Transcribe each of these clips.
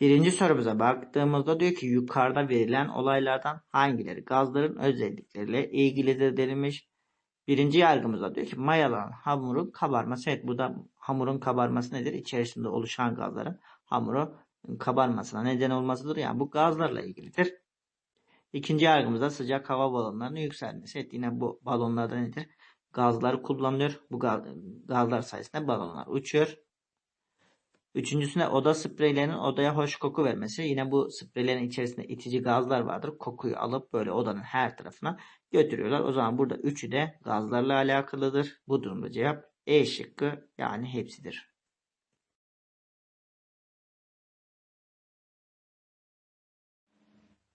Birinci sorumuza baktığımızda diyor ki yukarıda verilen olaylardan hangileri gazların özellikleriyle ilgilidir denilmiş. Birinci yargımızda diyor ki mayalanan hamurun kabarması. Evet burada hamurun kabarması nedir? İçerisinde oluşan gazların hamuru kabarmasına neden olmasıdır. Yani bu gazlarla ilgilidir. İkinci yargımızda sıcak hava balonlarının yükselmesi. Evet yine bu balonlarda nedir? Gazlar kullanılıyor. Bu gazlar sayesinde balonlar uçuyor. Üçüncüsüne oda spreylerinin odaya hoş koku vermesi. Yine bu spreylerin içerisinde itici gazlar vardır. Kokuyu alıp böyle odanın her tarafına götürüyorlar. O zaman burada üçü de gazlarla alakalıdır. Bu durumda cevap E şıkkı yani hepsidir.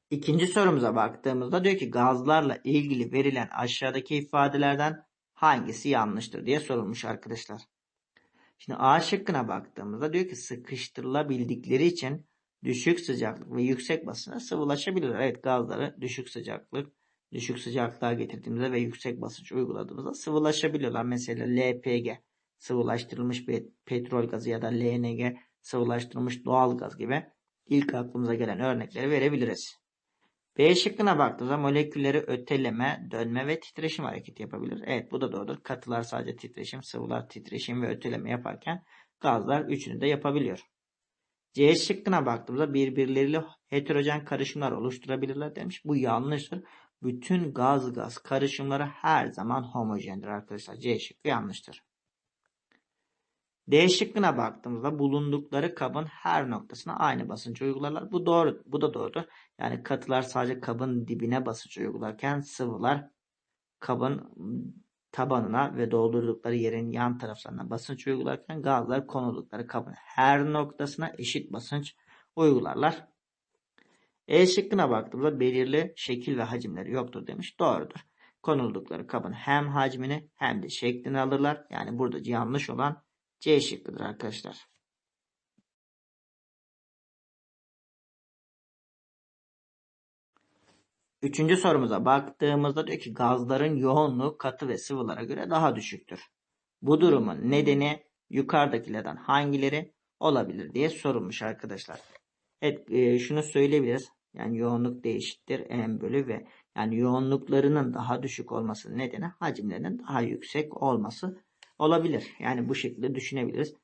İkinci sorumuza baktığımızda diyor ki gazlarla ilgili verilen aşağıdaki ifadelerden hangisi yanlıştır diye sorulmuş arkadaşlar. Şimdi A şıkkına baktığımızda diyor ki sıkıştırılabildikleri için düşük sıcaklık ve yüksek basınca sıvılaşabilir. Evet gazları düşük sıcaklık, düşük sıcaklığa getirdiğimizde ve yüksek basınç uyguladığımızda sıvılaşabiliyorlar. Mesela LPG sıvılaştırılmış petrol gazı ya da LNG sıvılaştırılmış doğal gaz gibi ilk aklımıza gelen örnekleri verebiliriz. B şıkkına baktığımızda molekülleri öteleme, dönme ve titreşim hareketi yapabilir. Evet bu da doğrudur. Katılar sadece titreşim, sıvılar titreşim ve öteleme yaparken gazlar üçünü de yapabiliyor. C şıkkına baktığımızda birbirleriyle heterojen karışımlar oluşturabilirler demiş. Bu yanlıştır. Bütün gaz gaz karışımları her zaman homojendir arkadaşlar. C şıkkı yanlıştır. D şıkkına baktığımızda bulundukları kabın her noktasına aynı basınç uygularlar. Bu doğru, bu da doğru. Yani katılar sadece kabın dibine basınç uygularken sıvılar kabın tabanına ve doldurdukları yerin yan taraflarına basınç uygularken gazlar konuldukları kabın her noktasına eşit basınç uygularlar. E şıkkına baktığımızda belirli şekil ve hacimleri yoktur demiş. Doğrudur. Konuldukları kabın hem hacmini hem de şeklini alırlar. Yani burada yanlış olan C şıkkıdır arkadaşlar. Üçüncü sorumuza baktığımızda diyor ki gazların yoğunluğu katı ve sıvılara göre daha düşüktür. Bu durumun nedeni yukarıdakilerden hangileri olabilir diye sorulmuş arkadaşlar. Evet e, şunu söyleyebiliriz. Yani yoğunluk değişiktir m bölü v. Yani yoğunluklarının daha düşük olması nedeni hacimlerinin daha yüksek olması olabilir. Yani bu şekilde düşünebiliriz.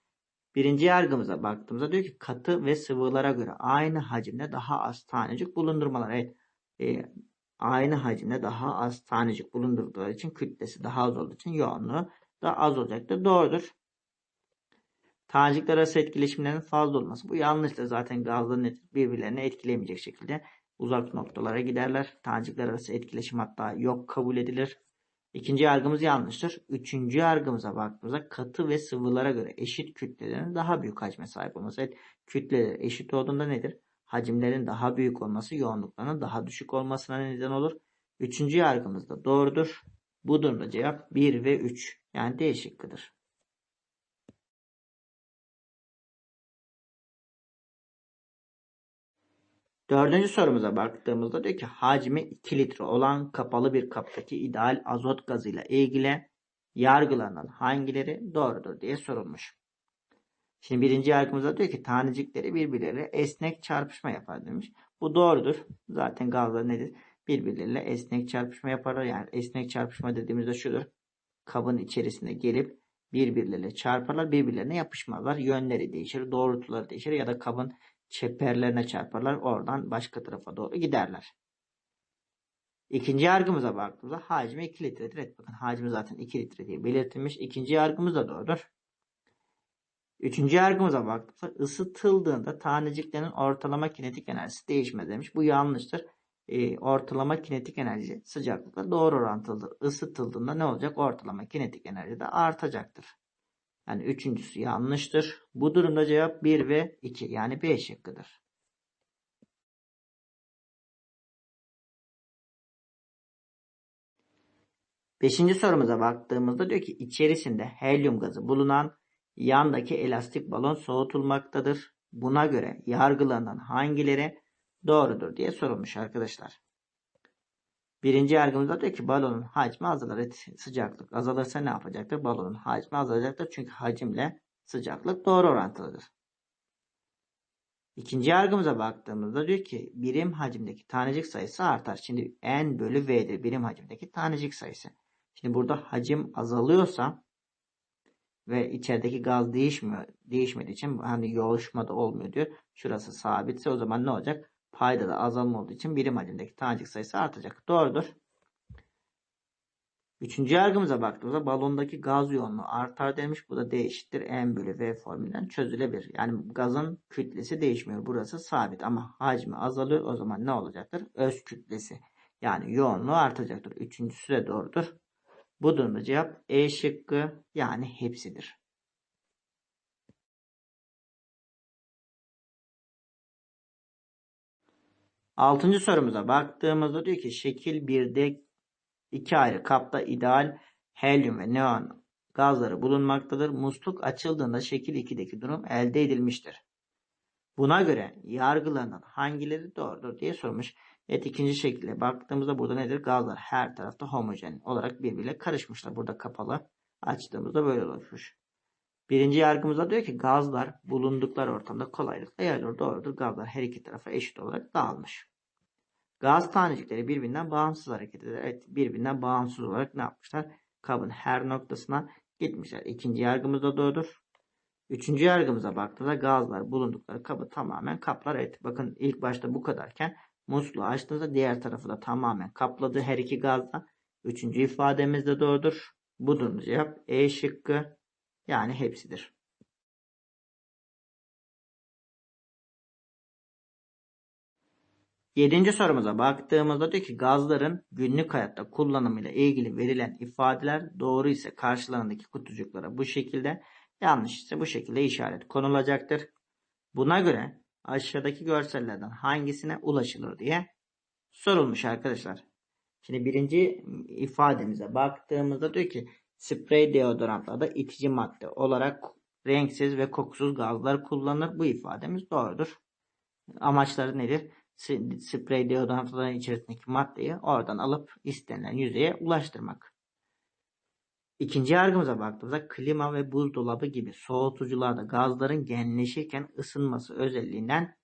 Birinci yargımıza baktığımızda diyor ki katı ve sıvılara göre aynı hacimde daha az tanecik bulundurmalar. Evet. E, aynı hacimde daha az tanecik bulundurduğu için kütlesi daha az olduğu için yoğunluğu da az olacaktır. Doğrudur. Tanecikler arası etkileşimlerin fazla olması. Bu yanlıştır. Zaten gazların birbirlerini etkilemeyecek şekilde uzak noktalara giderler. Tanecikler arası etkileşim hatta yok kabul edilir. İkinci yargımız yanlıştır. Üçüncü yargımıza baktığımızda katı ve sıvılara göre eşit kütlelerin daha büyük hacme sahip olması. Evet, kütleler eşit olduğunda nedir? Hacimlerin daha büyük olması yoğunluklarının daha düşük olmasına neden olur. Üçüncü yargımız da doğrudur. Bu durumda cevap 1 ve 3 yani D şıkkıdır. Dördüncü sorumuza baktığımızda diyor ki hacmi 2 litre olan kapalı bir kaptaki ideal azot gazıyla ilgili yargılanan hangileri doğrudur diye sorulmuş. Şimdi birinci yargımızda diyor ki tanecikleri birbirleriyle esnek çarpışma yapar demiş. Bu doğrudur. Zaten gazlar nedir? Birbirleriyle esnek çarpışma yaparlar. Yani esnek çarpışma dediğimizde şudur. Kabın içerisine gelip birbirleriyle çarparlar. Birbirlerine yapışmazlar. Yönleri değişir. Doğrultuları değişir. Ya da kabın çeperlerine çarparlar. Oradan başka tarafa doğru giderler. İkinci yargımıza baktığımızda hacmi 2 litredir. Evet bakın hacmi zaten 2 litre diye belirtilmiş. İkinci yargımız da doğrudur. Üçüncü yargımıza baktığımızda ısıtıldığında taneciklerin ortalama kinetik enerjisi değişmez demiş. Bu yanlıştır. E, ortalama kinetik enerji sıcaklıkla doğru orantılıdır. Isıtıldığında ne olacak? Ortalama kinetik enerji de artacaktır. Yani üçüncüsü yanlıştır. Bu durumda cevap 1 ve 2 yani B şıkkıdır. Beşinci sorumuza baktığımızda diyor ki içerisinde helyum gazı bulunan yandaki elastik balon soğutulmaktadır. Buna göre yargılanan hangileri doğrudur diye sorulmuş arkadaşlar. Birinci yargımızda diyor ki balonun hacmi azalır. Sıcaklık azalırsa ne yapacaktır? Balonun hacmi azalacaktır. Çünkü hacimle sıcaklık doğru orantılıdır. İkinci yargımıza baktığımızda diyor ki birim hacimdeki tanecik sayısı artar. Şimdi n bölü v'dir birim hacimdeki tanecik sayısı. Şimdi burada hacim azalıyorsa ve içerideki gaz değişmiyor, değişmediği için hani yoğuşma da olmuyor diyor. Şurası sabitse o zaman ne olacak? Payda da azalma olduğu için birim hacimdeki tanecik sayısı artacak. Doğrudur. Üçüncü yargımıza baktığımızda balondaki gaz yoğunluğu artar demiş. Bu da D M bölü V formülünden çözülebilir. Yani gazın kütlesi değişmiyor. Burası sabit ama hacmi azalıyor. O zaman ne olacaktır? Öz kütlesi. Yani yoğunluğu artacaktır. Üçüncüsü de doğrudur. Bu durumda cevap E şıkkı yani hepsidir. Altıncı sorumuza baktığımızda diyor ki şekil 1'de iki ayrı kapta ideal helyum ve neon gazları bulunmaktadır. Musluk açıldığında şekil 2'deki durum elde edilmiştir. Buna göre yargılanan hangileri doğrudur diye sormuş. Evet ikinci şekilde baktığımızda burada nedir? Gazlar her tarafta homojen olarak birbiriyle karışmışlar. Burada kapalı. Açtığımızda böyle oluşmuş. Birinci yargımızda diyor ki gazlar bulundukları ortamda kolaylıkla yayılır. Doğrudur. Gazlar her iki tarafa eşit olarak dağılmış. Gaz tanecikleri birbirinden bağımsız hareket eder. Evet birbirinden bağımsız olarak ne yapmışlar? Kabın her noktasına gitmişler. İkinci yargımız da doğrudur. Üçüncü yargımıza baktığımızda gazlar bulundukları kabı tamamen kaplar. Evet bakın ilk başta bu kadarken musluğu açtığınızda diğer tarafı da tamamen kapladı her iki gazda. Üçüncü ifademiz de doğrudur. Bu durumda cevap E şıkkı yani hepsidir. Yedinci sorumuza baktığımızda diyor ki gazların günlük hayatta kullanımıyla ilgili verilen ifadeler doğru ise karşılarındaki kutucuklara bu şekilde yanlış ise bu şekilde işaret konulacaktır. Buna göre aşağıdaki görsellerden hangisine ulaşılır diye sorulmuş arkadaşlar. Şimdi birinci ifademize baktığımızda diyor ki sprey deodorantlarda itici madde olarak renksiz ve kokusuz gazlar kullanılır. Bu ifademiz doğrudur. Amaçları nedir? Sprey deodorantların içerisindeki maddeyi oradan alıp istenilen yüzeye ulaştırmak. İkinci yargımıza baktığımızda klima ve buzdolabı gibi soğutucularda gazların genleşirken ısınması özelliğinden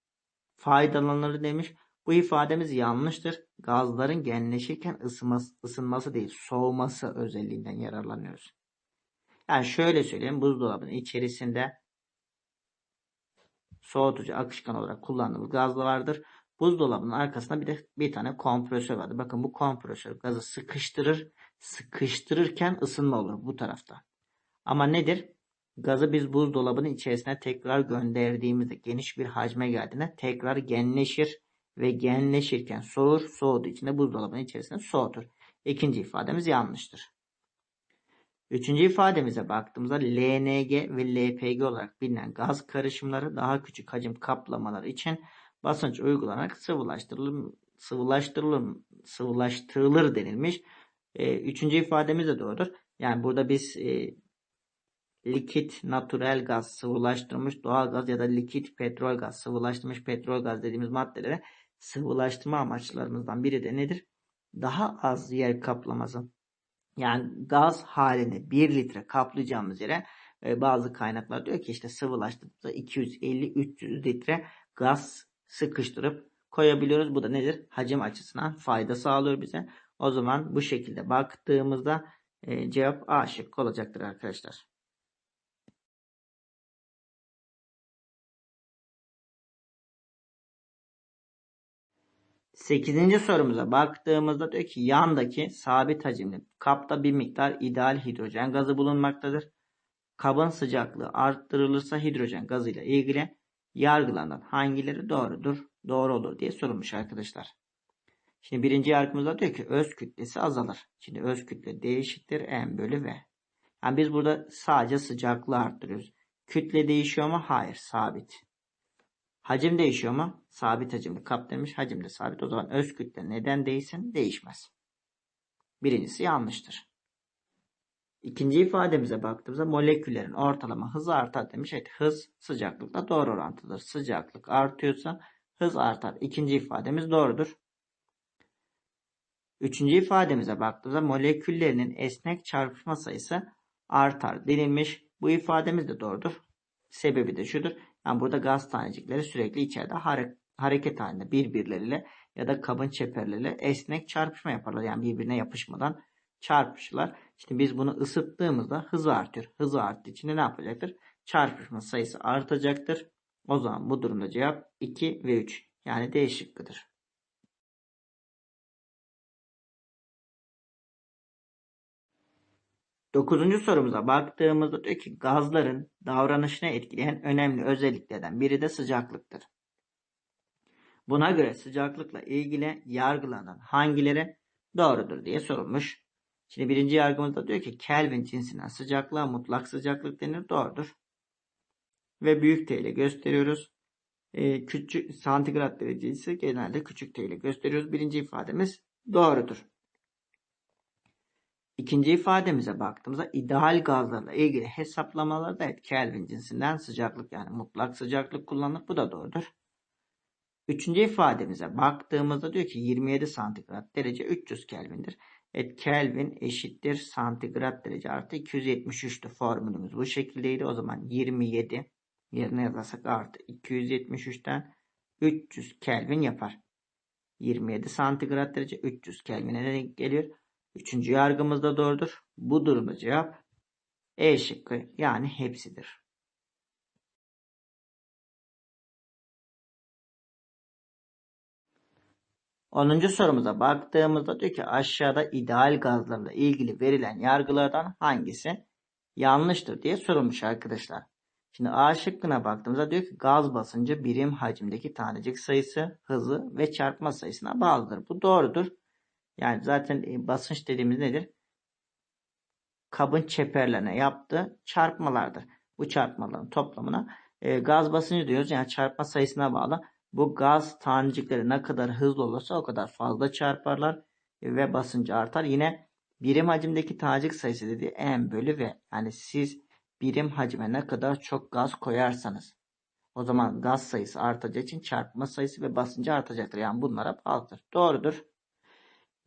faydalanılır demiş. Bu ifademiz yanlıştır. Gazların genleşirken ısınması, ısınması değil soğuması özelliğinden yararlanıyoruz. Yani şöyle söyleyeyim buzdolabının içerisinde soğutucu akışkan olarak kullandığımız gazlı vardır. Buzdolabının arkasında bir de bir tane kompresör vardır. Bakın bu kompresör gazı sıkıştırır. Sıkıştırırken ısınma olur bu tarafta. Ama nedir? Gazı biz buzdolabının içerisine tekrar gönderdiğimizde geniş bir hacme geldiğinde tekrar genleşir ve genleşirken soğur. Soğuduğu için de buzdolabının içerisinde soğutur. İkinci ifademiz yanlıştır. Üçüncü ifademize baktığımızda LNG ve LPG olarak bilinen gaz karışımları daha küçük hacim kaplamaları için basınç uygulanarak sıvılaştırılır, sıvılaştırılır, sıvılaştırılır denilmiş. E, üçüncü ifademiz de doğrudur. Yani burada biz e, likit natural gaz sıvılaştırılmış doğal gaz ya da likit petrol gaz sıvılaştırılmış petrol gaz dediğimiz maddelere sıvılaştırma amaçlarımızdan biri de nedir? Daha az yer kaplaması. Yani gaz halini 1 litre kaplayacağımız yere e, bazı kaynaklar diyor ki işte sıvılaştırdığımızda 250-300 litre gaz sıkıştırıp koyabiliyoruz. Bu da nedir? Hacim açısından fayda sağlıyor bize. O zaman bu şekilde baktığımızda e, cevap A şıkkı olacaktır arkadaşlar. Sekizinci sorumuza baktığımızda diyor ki yandaki sabit hacimli kapta bir miktar ideal hidrojen gazı bulunmaktadır. Kabın sıcaklığı arttırılırsa hidrojen gazıyla ilgili yargılanan hangileri doğrudur, doğru olur diye sorulmuş arkadaşlar. Şimdi birinci yargımızda diyor ki öz kütlesi azalır. Şimdi öz kütle değişiktir m bölü v. Yani biz burada sadece sıcaklığı arttırıyoruz. Kütle değişiyor mu? Hayır. Sabit. Hacim değişiyor mu? Sabit hacimli kap demiş. Hacim de sabit. O zaman öz kütle neden değişsin? Değişmez. Birincisi yanlıştır. İkinci ifademize baktığımızda moleküllerin ortalama hızı artar demiş. Evet hız sıcaklıkla doğru orantıdır. Sıcaklık artıyorsa hız artar. İkinci ifademiz doğrudur. Üçüncü ifademize baktığımızda moleküllerinin esnek çarpışma sayısı artar denilmiş. Bu ifademiz de doğrudur. Sebebi de şudur. Yani burada gaz tanecikleri sürekli içeride hare- hareket halinde birbirleriyle ya da kabın çeperleriyle esnek çarpışma yaparlar. Yani birbirine yapışmadan çarpışırlar. İşte biz bunu ısıttığımızda hızı artıyor. Hızı arttığı için ne yapacaktır? Çarpışma sayısı artacaktır. O zaman bu durumda cevap 2 ve 3. Yani D şıkkıdır. Dokuzuncu sorumuza baktığımızda diyor ki gazların davranışını etkileyen önemli özelliklerden biri de sıcaklıktır. Buna göre sıcaklıkla ilgili yargılanan hangileri doğrudur diye sorulmuş. Şimdi birinci yargımızda diyor ki Kelvin cinsinden sıcaklığa mutlak sıcaklık denir. Doğrudur. Ve büyük T ile gösteriyoruz. Ee, küçük santigrat derecesi genelde küçük T ile gösteriyoruz. Birinci ifademiz doğrudur. İkinci ifademize baktığımızda ideal gazlarla ilgili hesaplamalarda evet Kelvin cinsinden sıcaklık yani mutlak sıcaklık kullanılır. Bu da doğrudur. Üçüncü ifademize baktığımızda diyor ki 27 santigrat derece 300 Kelvin'dir. Evet Kelvin eşittir santigrat derece artı 273'tü formülümüz bu şekildeydi. O zaman 27 yerine yazarsak artı 273'ten 300 Kelvin yapar. 27 santigrat derece 300 Kelvin'e denk geliyor. Üçüncü yargımız da doğrudur. Bu durumda cevap E şıkkı yani hepsidir. Onuncu sorumuza baktığımızda diyor ki aşağıda ideal gazlarla ilgili verilen yargılardan hangisi yanlıştır diye sorulmuş arkadaşlar. Şimdi A şıkkına baktığımızda diyor ki gaz basıncı birim hacimdeki tanecik sayısı, hızı ve çarpma sayısına bağlıdır. Bu doğrudur. Yani zaten e, basınç dediğimiz nedir? Kabın çeperlerine yaptığı çarpmalardır. Bu çarpmaların toplamına e, gaz basıncı diyoruz. Yani çarpma sayısına bağlı. Bu gaz tanecikleri ne kadar hızlı olursa o kadar fazla çarparlar ve basıncı artar. Yine birim hacimdeki tanecik sayısı dediği M bölü V. Yani siz birim hacime ne kadar çok gaz koyarsanız o zaman gaz sayısı artacağı için çarpma sayısı ve basıncı artacaktır. Yani bunlara bağlıdır. Doğrudur.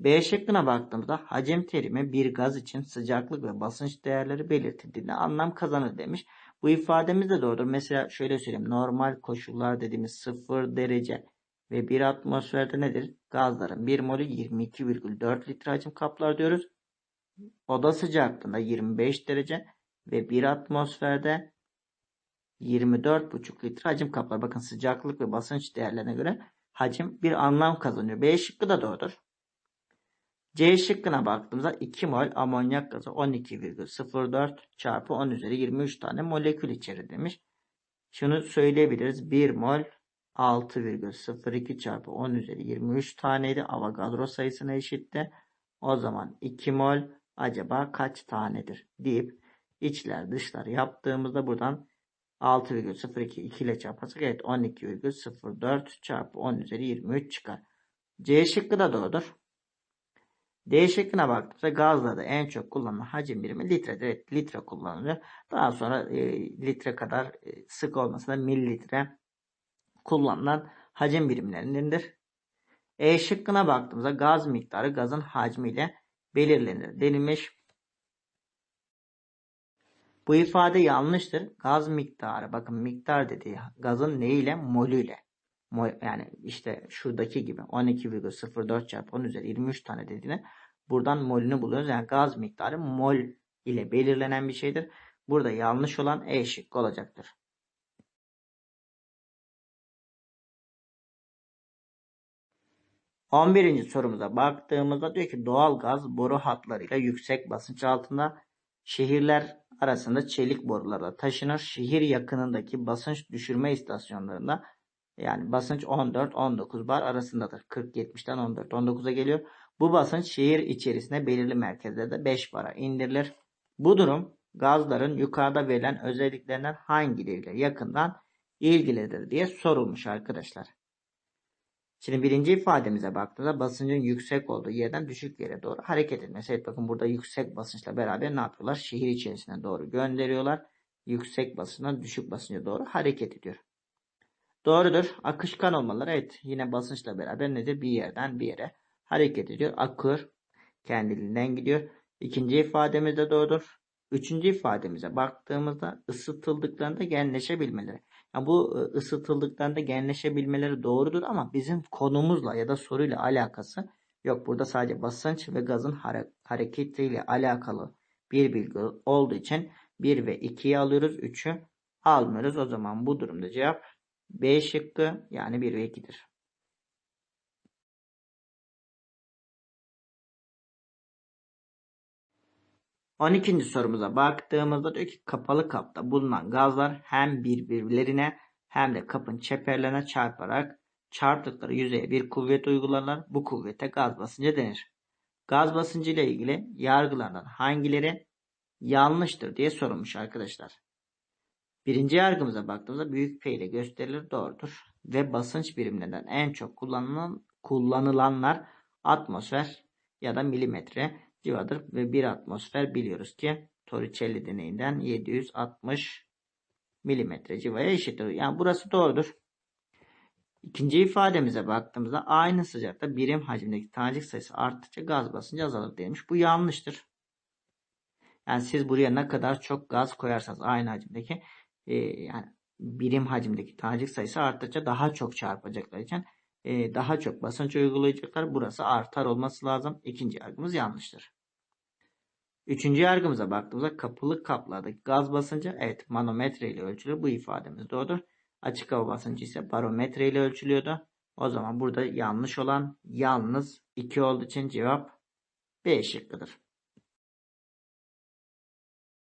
B şıkkına baktığımızda hacim terimi bir gaz için sıcaklık ve basınç değerleri belirtildiğinde anlam kazanır demiş. Bu ifademiz de doğrudur. Mesela şöyle söyleyeyim. Normal koşullar dediğimiz 0 derece ve 1 atmosferde nedir? Gazların 1 molü 22,4 litre hacim kaplar diyoruz. Oda sıcaklığında 25 derece ve 1 atmosferde 24,5 litre hacim kaplar. Bakın sıcaklık ve basınç değerlerine göre hacim bir anlam kazanıyor. B şıkkı da doğrudur. C şıkkına baktığımızda 2 mol amonyak gazı 12,04 çarpı 10 üzeri 23 tane molekül içerir demiş. Şunu söyleyebiliriz. 1 mol 6,02 çarpı 10 üzeri 23 taneydi. Avogadro sayısına eşitti. O zaman 2 mol acaba kaç tanedir deyip içler dışlar yaptığımızda buradan 6,02 2 ile çarparsak evet 12,04 çarpı 10 üzeri 23 çıkar. C şıkkı da doğrudur. D şıkkına baktığımızda gazlarda en çok kullanılan hacim birimi litredir. Evet, litre kullanılıyor. Daha sonra e, litre kadar e, sık olmasa da mililitre kullanılan hacim birimlerindendir. E şıkkına baktığımızda gaz miktarı gazın hacmiyle belirlenir denilmiş. Bu ifade yanlıştır. Gaz miktarı bakın miktar dediği gazın neyle? Molüyle yani işte şuradaki gibi 12,04 çarpı 10 üzeri 23 tane dediğine buradan molünü buluyoruz. Yani gaz miktarı mol ile belirlenen bir şeydir. Burada yanlış olan E şıkkı olacaktır. On birinci sorumuza baktığımızda diyor ki doğal gaz boru hatlarıyla yüksek basınç altında şehirler arasında çelik borularla taşınır. Şehir yakınındaki basınç düşürme istasyonlarında yani basınç 14-19 bar arasındadır. 40-70'ten 14-19'a geliyor. Bu basınç şehir içerisinde belirli merkezlerde 5 bara indirilir. Bu durum gazların yukarıda verilen özelliklerinden hangileriyle yakından ilgilidir diye sorulmuş arkadaşlar. Şimdi birinci ifademize baktığımızda basıncın yüksek olduğu yerden düşük yere doğru hareket etmesi. Evet bakın burada yüksek basınçla beraber ne yapıyorlar? Şehir içerisine doğru gönderiyorlar. Yüksek basından düşük basınca doğru hareket ediyor. Doğrudur. Akışkan olmaları evet yine basınçla beraber nedir? Bir yerden bir yere hareket ediyor. Akır kendiliğinden gidiyor. İkinci ifademiz de doğrudur. Üçüncü ifademize baktığımızda ısıtıldıklarında genleşebilmeleri. Ya bu e, ısıtıldıklarında genleşebilmeleri doğrudur ama bizim konumuzla ya da soruyla alakası yok. Burada sadece basınç ve gazın hare- hareketiyle alakalı bir bilgi olduğu için 1 ve 2'yi alıyoruz. 3'ü almıyoruz. O zaman bu durumda cevap B şıkkı yani 1 ve 2'dir. 12. sorumuza baktığımızda diyor ki kapalı kapta bulunan gazlar hem birbirlerine hem de kapın çeperlerine çarparak çarptıkları yüzeye bir kuvvet uygularlar. Bu kuvvete gaz basıncı denir. Gaz basıncı ile ilgili yargılardan hangileri yanlıştır diye sorulmuş arkadaşlar. Birinci yargımıza baktığımızda büyük P ile gösterilir doğrudur. Ve basınç birimlerinden en çok kullanılan, kullanılanlar atmosfer ya da milimetre civadır. Ve bir atmosfer biliyoruz ki Torricelli deneyinden 760 milimetre civaya eşittir. Yani burası doğrudur. İkinci ifademize baktığımızda aynı sıcakta birim hacimdeki tanecik sayısı arttıkça gaz basıncı azalır demiş. Bu yanlıştır. Yani siz buraya ne kadar çok gaz koyarsanız aynı hacimdeki e, yani birim hacimdeki tanecik sayısı arttıkça daha çok çarpacaklar için e, daha çok basınç uygulayacaklar. Burası artar olması lazım. İkinci yargımız yanlıştır. Üçüncü yargımıza baktığımızda kapılı kaplardaki gaz basıncı evet manometre ile ölçülür. Bu ifademiz doğrudur. Açık hava basıncı ise barometre ile ölçülüyordu. O zaman burada yanlış olan yalnız 2 olduğu için cevap B şıkkıdır.